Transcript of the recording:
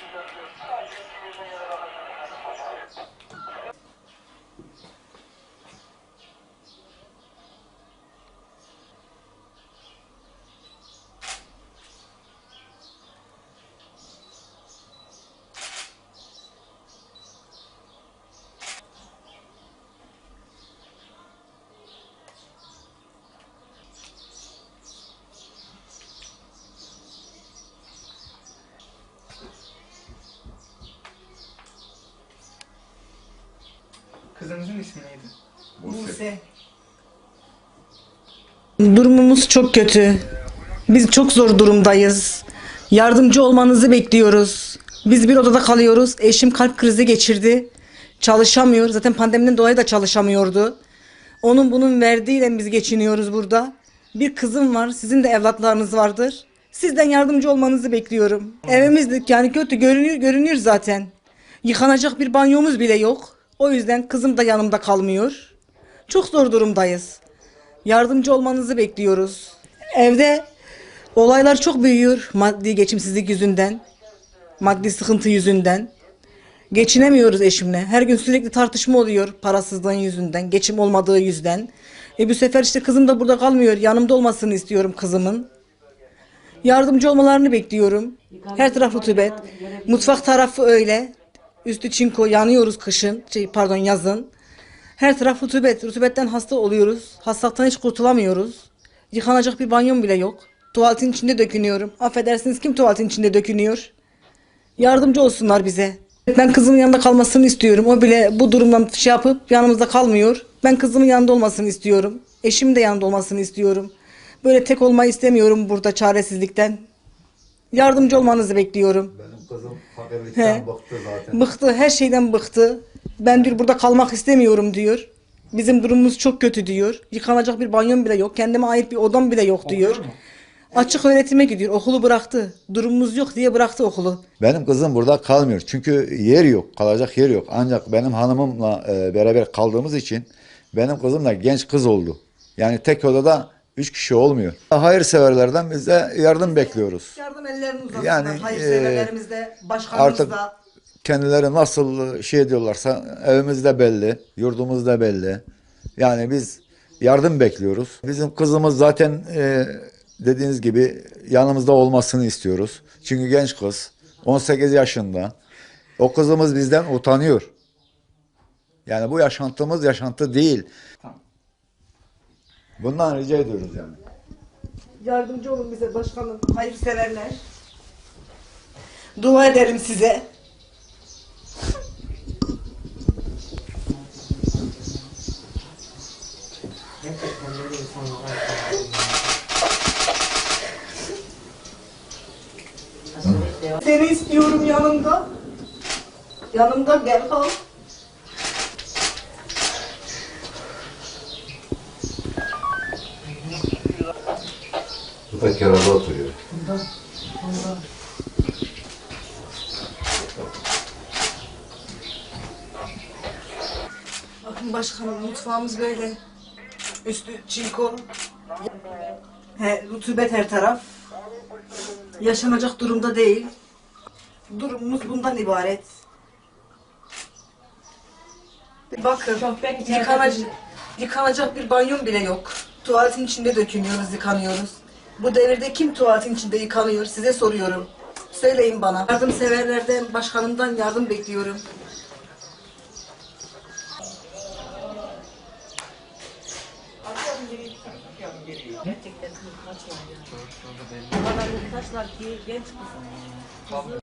Thank you. Kızınızın ismi neydi? Buse. Durumumuz çok kötü. Biz çok zor durumdayız. Yardımcı olmanızı bekliyoruz. Biz bir odada kalıyoruz. Eşim kalp krizi geçirdi. Çalışamıyor. Zaten pandemiden dolayı da çalışamıyordu. Onun bunun verdiğiyle biz geçiniyoruz burada. Bir kızım var. Sizin de evlatlarınız vardır. Sizden yardımcı olmanızı bekliyorum. Evimiz yani kötü görünüyor, görünüyor zaten. Yıkanacak bir banyomuz bile yok. O yüzden kızım da yanımda kalmıyor. Çok zor durumdayız. Yardımcı olmanızı bekliyoruz. Evde olaylar çok büyüyor maddi geçimsizlik yüzünden. Maddi sıkıntı yüzünden. Geçinemiyoruz eşimle. Her gün sürekli tartışma oluyor parasızlığın yüzünden, geçim olmadığı yüzden. E bu sefer işte kızım da burada kalmıyor. Yanımda olmasını istiyorum kızımın. Yardımcı olmalarını bekliyorum. Her taraf rutubet. Mutfak tarafı öyle. Üstü çinko yanıyoruz kışın. Şey, pardon yazın. Her taraf rutubet. Rutubetten hasta oluyoruz. Hastalıktan hiç kurtulamıyoruz. Yıkanacak bir banyom bile yok. Tuvaletin içinde dökünüyorum. Affedersiniz kim tuvaletin içinde dökünüyor? Yardımcı olsunlar bize. Ben kızımın yanında kalmasını istiyorum. O bile bu durumdan şey yapıp yanımızda kalmıyor. Ben kızımın yanında olmasını istiyorum. Eşimin de yanında olmasını istiyorum. Böyle tek olmayı istemiyorum burada çaresizlikten. Yardımcı olmanızı bekliyorum. Kızım fakirlikten He. bıktı zaten. Bıktı, her şeyden bıktı. Ben diyor burada kalmak istemiyorum diyor. Bizim durumumuz çok kötü diyor. Yıkanacak bir banyom bile yok. Kendime ait bir odam bile yok diyor. Mu? Açık öğretime gidiyor. Okulu bıraktı. Durumumuz yok diye bıraktı okulu. Benim kızım burada kalmıyor. Çünkü yer yok. Kalacak yer yok. Ancak benim hanımımla e, beraber kaldığımız için benim kızım da genç kız oldu. Yani tek odada üç kişi olmuyor. Hayırseverlerden biz de yardım bekliyoruz. Yardım ellerini uzatsınlar. Yani, Hayırseverlerimiz de, başkanımız artık- da. Kendileri nasıl şey diyorlarsa evimiz de belli, yurdumuz da belli. Yani biz yardım bekliyoruz. Bizim kızımız zaten e, dediğiniz gibi yanımızda olmasını istiyoruz. Çünkü genç kız, 18 yaşında. O kızımız bizden utanıyor. Yani bu yaşantımız yaşantı değil. Tamam. Bundan rica ediyoruz yani. Yardımcı olun bize başkanım. Hayırseverler. Dua ederim size. Seni istiyorum yanımda. Yanımda gel kal. Bu da kirada oturuyor. Bakın başkanım mutfağımız böyle. Üstü çinko. He, rutubet her taraf. Yaşanacak durumda değil. Durumumuz bundan ibaret. Bakın yıkanacak, yıkanacak bir banyom bile yok. Tuvaletin içinde dökünüyoruz, yıkanıyoruz. Bu devirde kim tuvaletin içinde yıkanıyor size soruyorum. Söyleyin bana. Yardımseverlerden, başkanımdan yardım bekliyorum. Gerçekten kız kaç var ki genç kız.